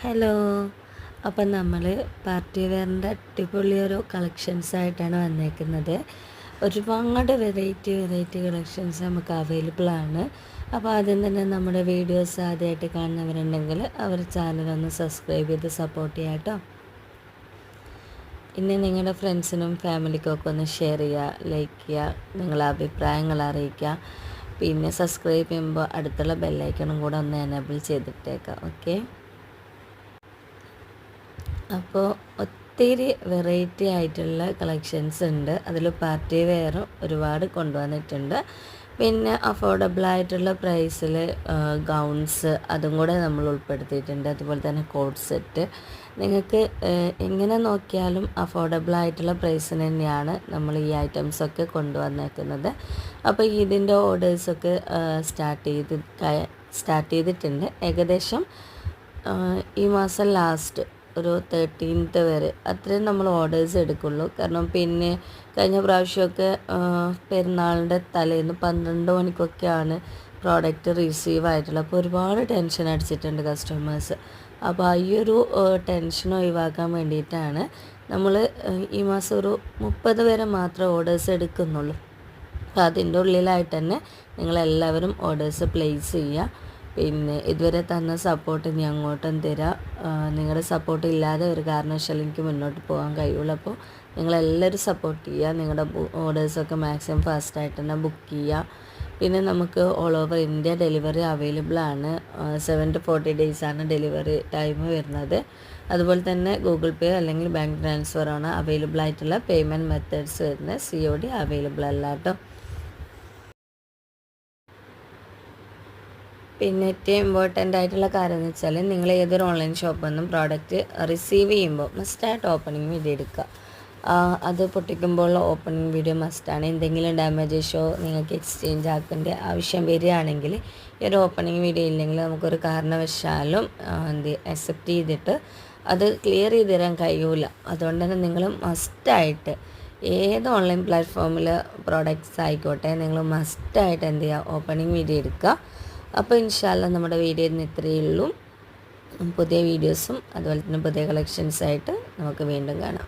Hello. അപ്പം നമ്മൾ party വെയറിന്റെ അടിപൊളി ഒരു കളക്ഷൻസ് ആയിട്ടാണ് വന്നേക്കുന്നത്. ഒരുപാട് വെറൈറ്റി വെറൈറ്റി കളക്ഷൻസ് നമുക്ക് അവൈലബിൾ ആണ്. അപ്പോൾ ആദ്യം തന്നെ നമ്മുടെ വീഡിയോസ് ആദ്യമായിട്ട് കാണുന്നവരുണ്ടെങ്കിൽ അവർ ചാനലൊന്ന് സബ്സ്ക്രൈബ് ചെയ്ത് സപ്പോർട്ട് ചെയ്യാം കേട്ടോ. ഇനി നിങ്ങളുടെ ഫ്രണ്ട്സിനും ഫാമിലിക്കും ഒക്കെ ഒന്ന് ഷെയർ ചെയ്യുക ലൈക്ക് ചെയ്യുക നിങ്ങളുടെ അഭിപ്രായങ്ങൾ അറിയിക്കുക പിന്നെ സബ്സ്ക്രൈബ് ചെയ്യുമ്പോൾ അടുത്തുള്ള ബെല്ലൈക്കണും കൂടെ ഒന്ന് എനേബിൾ ചെയ്തിട്ടേക്കാം ഓക്കെ അപ്പോൾ ഒത്തിരി വെറൈറ്റി ആയിട്ടുള്ള കളക്ഷൻസ് ഉണ്ട്. അതിൽ പാർട്ടി വെയറും ഒരുപാട് കൊണ്ടുവന്നിട്ടുണ്ട്. പിന്നെ അഫോർഡബിൾ ആയിട്ടുള്ള പ്രൈസിൽ ഗൗൺസ് അതും കൂടെ നമ്മൾ ഉൾപ്പെടുത്തിയിട്ടുണ്ട്. അതുപോലെ തന്നെ കോഡ് സെറ്റ് നിങ്ങൾക്ക് എങ്ങനെ നോക്കിയാലും അഫോർഡബിൾ ആയിട്ടുള്ള പ്രൈസിന് തന്നെയാണ് നമ്മൾ ഈ ഐറ്റംസൊക്കെ കൊണ്ടുവന്നേക്കുന്നത്. അപ്പോൾ ഇതിന്റെ ഓർഡേഴ്സൊക്കെ സ്റ്റാർട്ട് ചെയ്ത് സ്റ്റാർട്ട് ചെയ്തിട്ടുണ്ട്. ഏകദേശം ഈ മാസം ലാസ്റ്റ് ഒരു തേർട്ടീൻത്ത് വരെ. അത്രയും നമ്മൾ ഓർഡേഴ്സ് എടുക്കുള്ളൂ. കാരണം പിന്നെ കഴിഞ്ഞ പ്രാവശ്യമൊക്കെ പെരുന്നാളിന്റെ തലേന്ന് പന്ത്രണ്ട് മണിക്കൊക്കെയാണ് പ്രോഡക്റ്റ് റിസീവ് ആയിട്ടുള്ളത്. അപ്പോൾ ഒരുപാട് ടെൻഷൻ അടിച്ചിട്ടുണ്ട് കസ്റ്റമേഴ്സ് അപ്പോൾ ഈ ഒരു ടെൻഷൻ ഒഴിവാക്കാൻ വേണ്ടിയിട്ടാണ് നമ്മൾ ഈ മാസം ഒരു മുപ്പത് വരെ മാത്രമേ ഓർഡേഴ്സ് എടുക്കുന്നുള്ളൂ. അപ്പോൾ അതിന്റെ ഉള്ളിലായിട്ട് തന്നെ നിങ്ങളെല്ലാവരും ഓർഡേഴ്സ് പ്ലേസ് ചെയ്യുക. പിന്നെ ഇതുവരെ തന്ന സപ്പോർട്ട് ഇനി അങ്ങോട്ടും തരാം. നിങ്ങളുടെ സപ്പോർട്ട് ഇല്ലാതെ ഒരു കാരണവശാലും എനിക്ക് മുന്നോട്ട് പോകാൻ കഴിയുള്ളൂ അപ്പോൾ നിങ്ങളെല്ലാവരും സപ്പോർട്ട് ചെയ്യുക. നിങ്ങളുടെ ഓർഡേഴ്സൊക്കെ മാക്സിമം ഫാസ്റ്റായിട്ട് തന്നെ ബുക്ക് ചെയ്യുക. പിന്നെ നമുക്ക് all over India delivery available ആണ്. സെവൻ ടു ഫോർട്ടി ഡേയ്സ് ആണ് ഡെലിവറി ടൈം വരുന്നത്. അതുപോലെ തന്നെ ഗൂഗിൾ പേ അല്ലെങ്കിൽ ബാങ്ക് ട്രാൻസ്ഫർ ആണ് അവൈലബിൾ ആയിട്ടുള്ള പേയ്മെന്റ് മെത്തേഡ്സ് വരുന്നത്. സി ഒ ഡി അവൈലബിൾ അല്ല കേട്ടോ. പിന്നെ ഏറ്റവും ഇമ്പോർട്ടന്റ് ആയിട്ടുള്ള കാര്യം എന്ന് വെച്ചാൽ നിങ്ങൾ ഏതൊരു ഓൺലൈൻ ഷോപ്പിൽ നിന്നും പ്രോഡക്റ്റ് റിസീവ് ചെയ്യുമ്പോൾ മസ്റ്റായിട്ട് ഓപ്പണിംഗ് വീഡിയോ എടുക്കുക. അത് പൊട്ടിക്കുമ്പോഴുള്ള ഓപ്പണിംഗ് വീഡിയോ മസ്റ്റാണ് എന്തെങ്കിലും ഡാമേജസോ നിങ്ങൾക്ക് എക്സ്ചേഞ്ച് ആക്കേണ്ട ആവശ്യം വരികയാണെങ്കിൽ ഈ ഒരു ഓപ്പണിംഗ് വീഡിയോ ഇല്ലെങ്കിൽ നമുക്കൊരു കാരണവശാലും എന്ത് അക്സെപ്റ്റ് ചെയ്തിട്ട് അത് ക്ലിയർ ചെയ്ത് തരാൻ കഴിയൂല. അതുകൊണ്ട് തന്നെ നിങ്ങൾ മസ്റ്റായിട്ട് ഏത് ഓൺലൈൻ പ്ലാറ്റ്ഫോമിൽ പ്രോഡക്റ്റ്സ് ആയിക്കോട്ടെ നിങ്ങൾ മസ്റ്റായിട്ട് എന്ത് ചെയ്യുക ഓപ്പണിംഗ് വീഡിയോ എടുക്കുക. അപ്പോൾ ഇൻഷാല്ല നമ്മുടെ വീഡിയോ ഇന്ന് ഇത്രയേ ഉള്ളൂ. പുതിയ വീഡിയോസും അതുപോലെ തന്നെ പുതിയ കളക്ഷൻസായിട്ട് നമുക്ക് വീണ്ടും കാണാം.